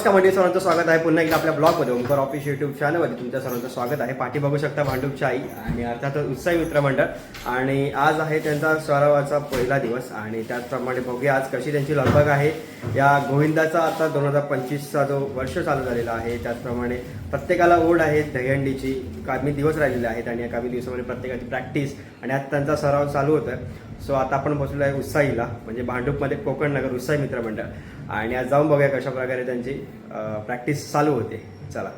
नमस्कार मंडळी सर्वांचं स्वागत आहे. पुन्हा एकदा आपल्या ब्लॉगमध्ये ओमकर ऑफिस युट्यूब चॅनलमध्ये तुमच्या सर्वांचं स्वागत आहे. पाठी बघू शकता भांडूपची आई आणि अर्थात उत्साही मित्रमंडळ आणि आज आहे त्यांचा सरावाचा पहिला दिवस आणि त्याचप्रमाणे बघूया आज कशी त्यांची लगबग आहे. या गोविंदाचा आता दोन हजार पंचवीसचा जो वर्ष चालू झालेला आहे त्याचप्रमाणे प्रत्येकाला ओढ आहे दहीहंडीची. कामी दिवस राहिलेले आहेत आणि या कामी दिवसामध्ये प्रत्येकाची प्रॅक्टिस आणि आज त्यांचा सराव चालू होतं सो आता आपण बसलेलो आहे उत्साहीला म्हणजे भांडूपमध्ये कोकण नगर उत्साही मित्रमंडळ आणि आज जाऊन बघूया कशा प्रकारे त्यांची प्रॅक्टिस चालू होते. चला.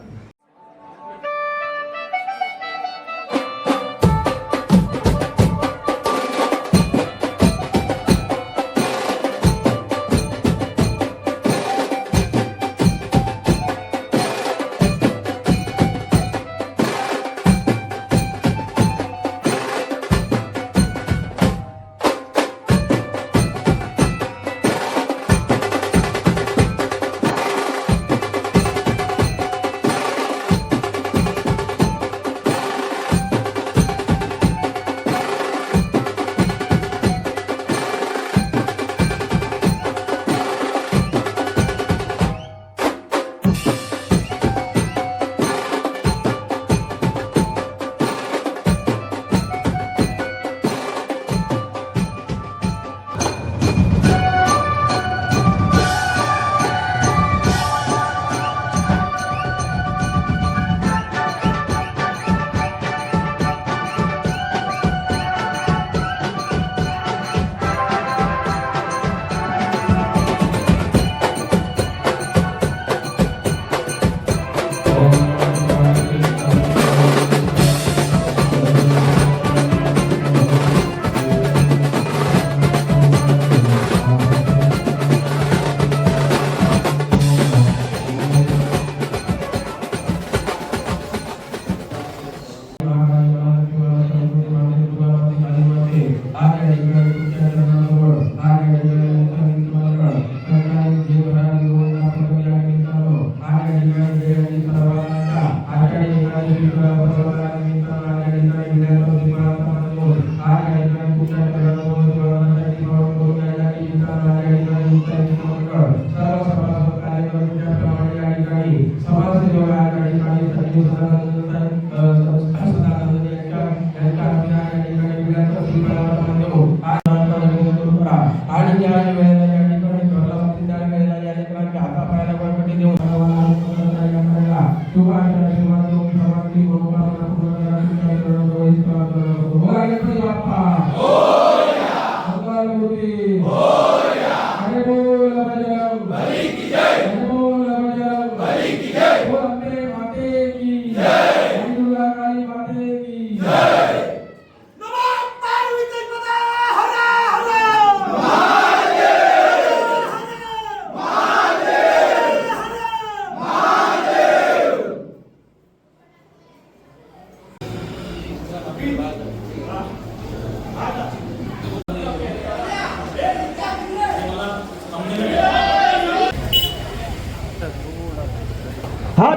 बजरंग बोल अंबे माते की जय दुर्गा काली माते की जय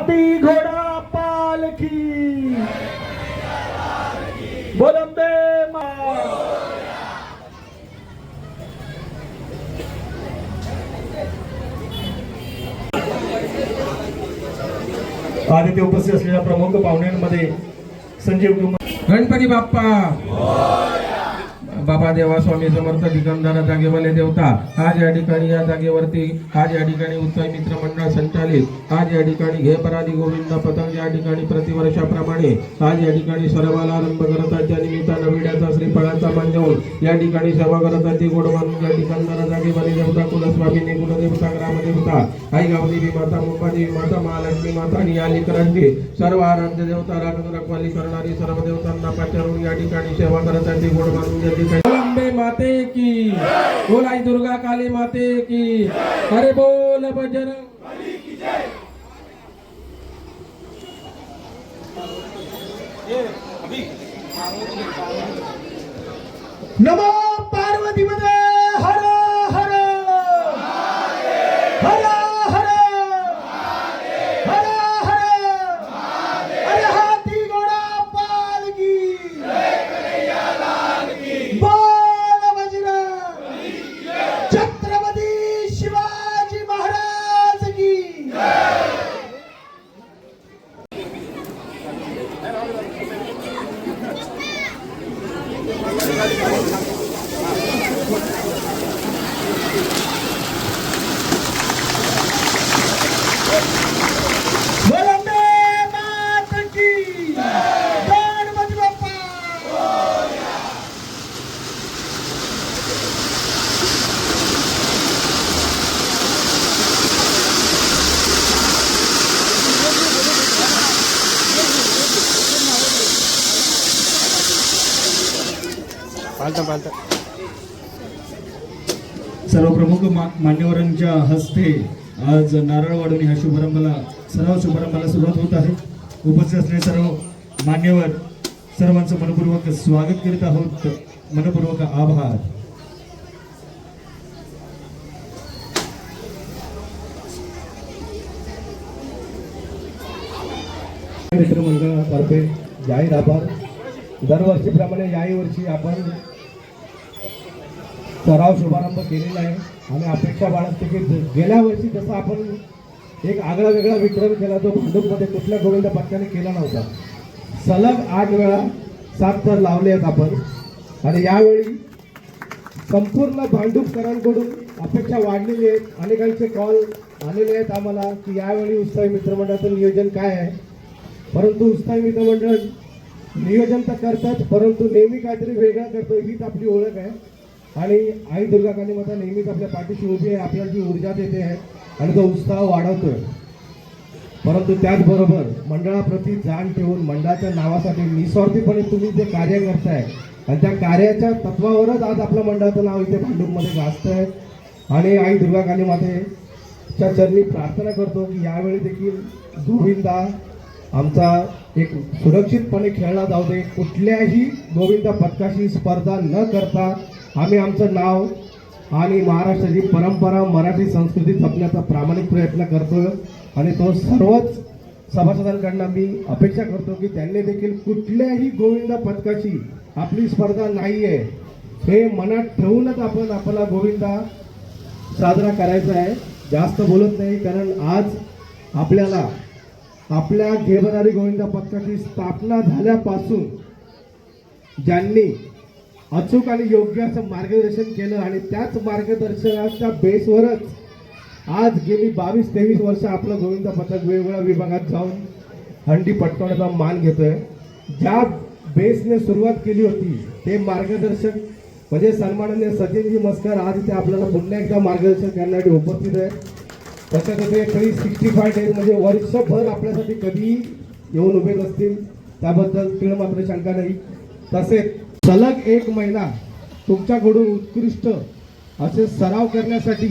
हाती घोडा पालखी बोलंबे आदित्य उपस्थित असलेल्या प्रमुख पाहुण्यांमध्ये संजीव कुमार. गणपती बाप्पा. बाबा देवा स्वामी समर्थ दिगंधर जागेवाले देवता आज या ठिकाणी या जागेवरती आज या ठिकाणी उत्साही मित्र मंडळ संचालित आज या ठिकाणी घे पराधी गोविंद पतंग या ठिकाणी प्रतिवर्षाप्रमाणे आज या ठिकाणी सर्वाला आरंभ करताच्या निमित्तानं विड्याचा श्रीफळाचा मान देऊन या ठिकाणी सेवा करताची गोड मानून या जागेवाले देवता कुलस्वामीने कुलदेवता ग्रामदेवता आई गावदेवी माता मुंबादेवी माता महालक्ष्मी माता आणि या लेकरांची सर्व आराध्य देवता राखण करणारी सर्व देवतांना पाचारून या ठिकाणी सेवा करताची गोड मानून या अंबे माते की बोल आई दुर्गा काली माते की अरे बोल बजरंग नमो पार्वती मध्ये हर हर हर हर हर हर अरे हाती घोडा पालखी बोल बजरंग छत्रपती शिवाजी महाराज की बोलंबे मात की गणपती बाप्पा पालतं सर्व प्रमुख मा- मान्यवरांच्या हस्ते आज नारळ वाढवणे ह्या शुभारंभाला सर्व शुभारंभाला सुरुवात होत आहे. उपस्थित असलेले सर्व मान्यवर सर्वांचं मनपूर्वक स्वागत करीत आहोत. मनपूर्वक आभार. मित्रमंडळातर्फे जाहीर आभार. दरवर्षीप्रमाणे याही वर्षी आपण सराव शुभारंभ केलेला आहे. आणि अपेक्षा बाळगते की गेल्या वर्षी जसं आपण एक आगळा वेगळा विक्रम केला तो भांडूपमध्ये कुठल्या गोविंद पक्षाने केला नव्हता. सलग आठ वेळा सात तर लावले आहेत आपण. आणि यावेळी संपूर्ण भांडूपकरांकडून अपेक्षा वाढलेली आहेत. अनेकांचे कॉल आलेले आहेत आम्हाला की यावेळी उत्साही मित्रमंडळाचं नियोजन काय आहे. परंतु उत्साही मित्रमंडळ नियोजन तर करतात परंतु नेहमी काहीतरी वेगळं करतो हीच आपली ओळख आहे. आणि आई दुर्गा गांधी माता नेहमीच आपल्या पाठीशी उभी आहे आपल्याला जी ऊर्जा देते आहे आणि तो उत्साह वाढवतोय. परंतु त्याचबरोबर मंडळाप्रती जाण ठेवून मंडळाच्या नावासाठी निस्वार्थीपणे तुम्ही जे कार्य करताय आणि त्या कार्याच्या तत्वावरच आज आपलं मंडळाचं नाव इथे भांडूपमध्ये गाजत आहे आणि आई दुर्गा गांधी मातेच्या चरणी प्रार्थना करतो की यावेळी देखील गोविंदा आमचा एक सुरक्षितपणे खेळला जाऊ दे. कुठल्याही गोविंदा पथकाशी स्पर्धा न करता आम्ही आमचं नाव आणि महाराष्ट्राची परंपरा मराठी संस्कृती जपण्याचा प्रामाणिक प्रयत्न करतो आणि तो सर्वच सभासदांकडनं मी अपेक्षा करतो की त्यांनी देखील कुठल्याही गोविंदा पथकाची आपली स्पर्धा नाही आहे हे मनात ठेवूनच आपण आपला गोविंदा साजरा करायचा आहे. जास्त बोलत नाही कारण आज आपल्याला आपल्या घेबनारी गोविंदा पथकाची स्थापना झाल्यापासून ज्यांनी अचूक आणि योग्य असं मार्गदर्शन केलं आणि त्याच मार्गदर्शनाच्या बेसवरच आज गेली बावीस तेवीस वर्ष आपलं गोविंदा पथक वेगवेगळ्या विभागात जाऊन हंडी पटकवण्याचा मान घेतोय. ज्या बेसने सुरुवात केली होती ते मार्गदर्शक म्हणजे सन्माननीय सचिनजी मस्कर आज इथे आपल्याला पुन्हा एकदा मार्गदर्शन करण्यासाठी उपस्थित आहे तसंच ते काही सिक्स्टी फाय डेज म्हणजे वर्षभर आपल्यासाठी कधी येऊन उभे नसतील त्याबद्दल तिळ मात्र शंका नाही. तसेच सलग एक महिना तुमच्याकडून उत्कृष्ट असे सराव करण्यासाठी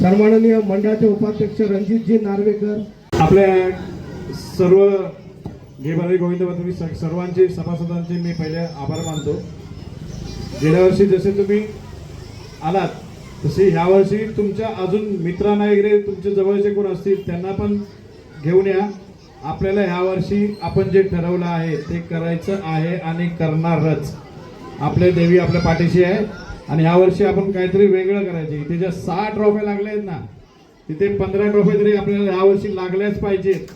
सन्माननीय मंडळाचे उपाध्यक्ष रणजितजी नार्वेकर आपल्या सर्व घेबारी गोविंद तुम्ही सर्वांचे सभासदांचे मी पहिले आभार मानतो. गेल्या वर्षी जसे तुम्ही आलात तसे ह्या वर्षी तुमच्या अजून मित्रांना वगैरे तुमच्या जवळचे कोण असतील त्यांना पण घेऊन या. आपल्याला ह्या वर्षी आपण जे ठरवलं आहे ते करायचं आहे आणि करणारच. आपले देवी आपल्या पाठीशी आहे आणि यावर्षी वर्षी आपण काहीतरी वेगळं करायचे. इथे ज्या सहा ट्रॉफ्या लागल्या आहेत ना तिथे पंधरा ट्रॉफी तरी आपल्याला यावर्षी वर्षी लागल्याच पाहिजेत.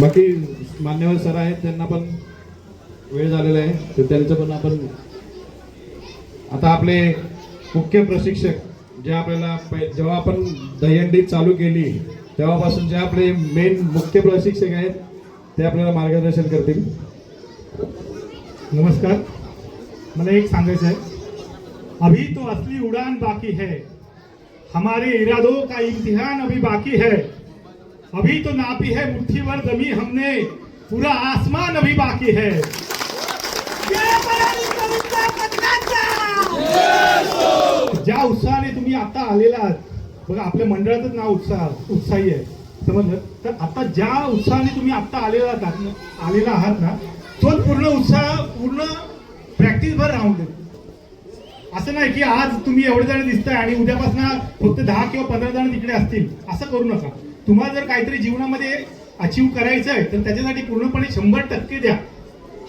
बाकी मान्यवर सर आहेत त्यांना पण वेळ झालेला आहे. तर त्यांचं पण आपण आता आपले मुख्य प्रशिक्षक जे आपल्याला जेव्हा आपण दहीहंडी चालू केली तेव्हापासून जे आपले मेन मुख्य प्रशिक्षक आहेत ते आपल्याला मार्गदर्शन करतील. नमस्कार. मला एक सांगायचं आहे. अभी तो असली उड़ान बाकी है. हमारे इरादों का इम्तिहान अभी बाकी है. अभी तो नापी है मुट्ठी भर जमी हमने. पूरा आसमान अभी बाकी है. ज्या उत्साहाने तुम्ही आता आलेला आहात बघा आपल्या मंडळाचंच नाव उत्साह उत्साही आहे. समजलं? तर आता ज्या उत्साहाने तुम्ही आता आलेला आहात ना- आलेला आहात ना तोच पूर्ण उत्साह पूर्ण प्रॅक्टिस भर राहून देतो असं नाही की आज तुम्ही एवढे जण दिसताय आणि उद्यापासून फक्त दहा किंवा पंधरा जण तिकडे असतील. असं करू नका. तुम्हाला जर काहीतरी जीवनामध्ये अचीव करायचं आहे तर त्याच्यासाठी पूर्णपणे शंभर टक्के द्या.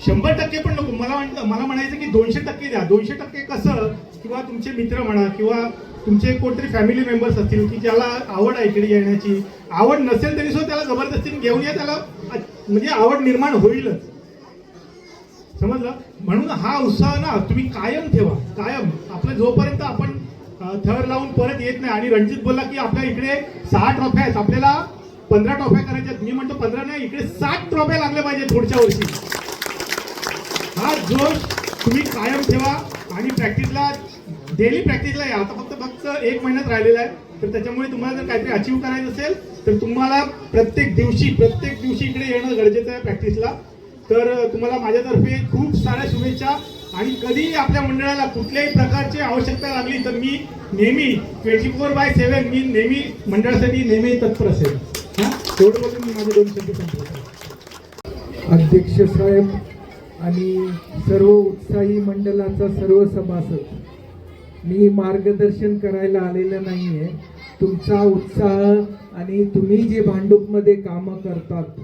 शंभर टक्के पण नको. मला म्हण- मला म्हणायचं की दोनशे टक्के द्या. दोनशे टक्के कसं किंवा तुमचे मित्र म्हणा किंवा तुमचे कोणतरी फॅमिली मेंबर्स असतील की ज्याला आवड आहे इकडे येण्याची. आवड नसेल तरी सुद्धा त्याला जबरदस्तीने घेऊन या. त्याला म्हणजे आवड निर्माण होईलच. समजलं? म्हणून हा उत्साह ना तुम्ही कायम ठेवा. कायम. आपल्या जोपर्यंत आपण थर लावून परत येत नाही आणि रणजित बोलला की आपल्या इकडे सहा ट्रॉफ्या आहेत. आपल्याला पंधरा ट्रॉफ्या करायच्या मी म्हणतो पंधरा नाही इकडे सात ट्रॉफ्या लागल्या पाहिजे पुढच्या वर्षी. हा जोश तुम्ही कायम ठेवा आणि प्रॅक्टिसला डेली प्रॅक्टिसला या. आता फक्त फक्त एक महिन्यात राहिलेला आहे. तर त्याच्यामुळे तुम्हाला जर काहीतरी अचीव करायचं असेल तर तुम्हाला प्रत्येक दिवशी प्रत्येक दिवशी इकडे येणं गरजेचं आहे प्रॅक्टिसला तर तुम्हाला माझ्यातर्फे खूप साऱ्या शुभेच्छा. आणि कधीही आपल्या मंडळाला कुठल्याही प्रकारची आवश्यकता लागली तर मी नेहमी ट्वेंटी फोर बाय सेव्हन मी नेहमी मंडळासाठी नेहमी तत्पर असेल. हां? तेवढं मी माझे दोन शब्द संपवतो. अध्यक्ष साहेब आणि सर्व उत्साही मंडळाचा सर्व सभासद मी मार्गदर्शन करायला आलेलं नाही आहे तुमचा उत्साह आणि तुम्ही जे भांडूपमध्ये कामं करतात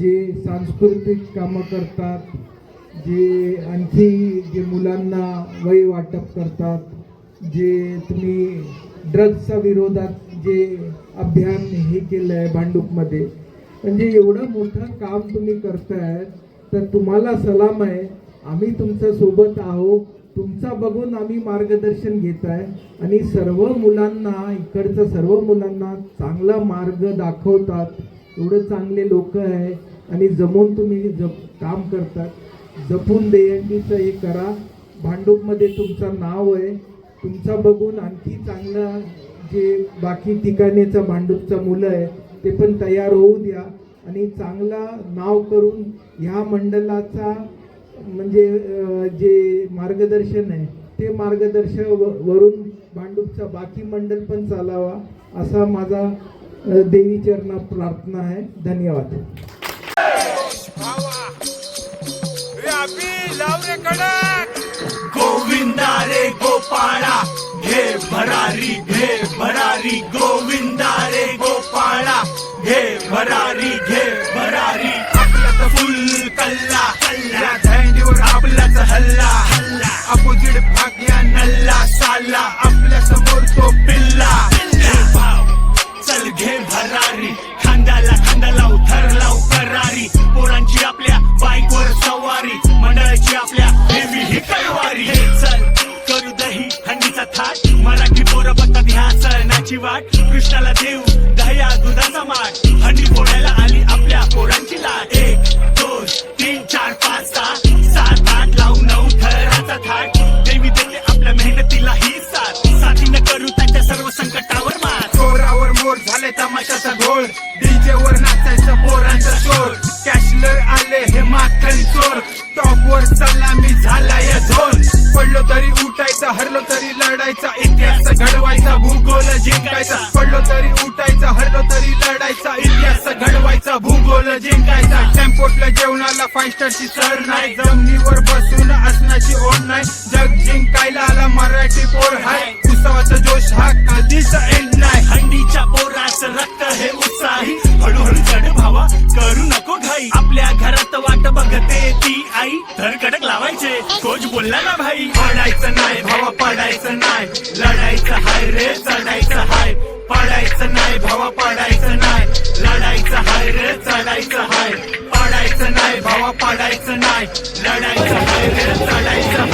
जे सांस्कृतिक कामं करतात जे आणखी जे मुलांना वय वाटप करतात जे तुम्ही ड्रग्सच्या विरोधात जे अभियान हे केलं आहे भांडूपमध्ये. म्हणजे एवढं मोठं काम तुम्ही करताय तर तुम्हाला सलाम आहे. आम्ही तुमच्यासोबत आहोत. तुमचा बघून आम्ही मार्गदर्शन घेत आहे. आणि सर्व मुलांना इकडच्या सर्व मुलांना चांगला मार्ग दाखवतात. एवढं चांगले लोक आहे. आणि जमून तुम्ही जप काम करतात. जपून देयंडीचं हे करा. भांडूपमध्ये तुमचं नाव आहे. तुमचा बघून आणखी चांगलं जे बाकी ठिकाणीचं भांडूपचं मुलं आहे ते पण तयार होऊ द्या. आणि चांगला नाव करून ह्या मंडळाचा म्हणजे जे मार्गदर्शन आहे ते मार्गदर्शन व- वरून भांडूपचा बाकी मंडळ पण चालावा असा माझा देवी चरणात प्रार्थना आहे. धन्यवाद. गोविंदा रे चोर टॉप वर सलामी झाला या झोन पडलो तरी उठायचा हरलो तरी लढायचा. इतिहास घडवायचा भूगोल जिंकायचा. पडलो तरी उठायचा हरलो तरी लढायचा. इतिहास घडवायचा भूगोल जिंकायचा. टेम्पोटला जेवणाला फाईव्ह स्टारची सर नाही. जमिनीवर बसून असण्याची ओढ नाही. जग जिंकायला आला मराठी पोर हाय. उत्सवाचा जोश हा कधीच एंड नाही. हंडीच्या पोराचं रक्त हे उत्साही. हळूहळू चढ भावा करू नका. आई. आपल्या घरात वाट बघते ती आई. धरकडक लावायचे. कोच बोलला ना भाई पडायचं नाही भावा पडायचं नाही. लढायचं हाय रे चढायचं हाय. पडायचं नाही भावा पडायचं नाही. लढायचं हाय रे चढायचं हाय. पडायचं नाही भावा पडायचं नाही. लढायचं हाय रे चढायचं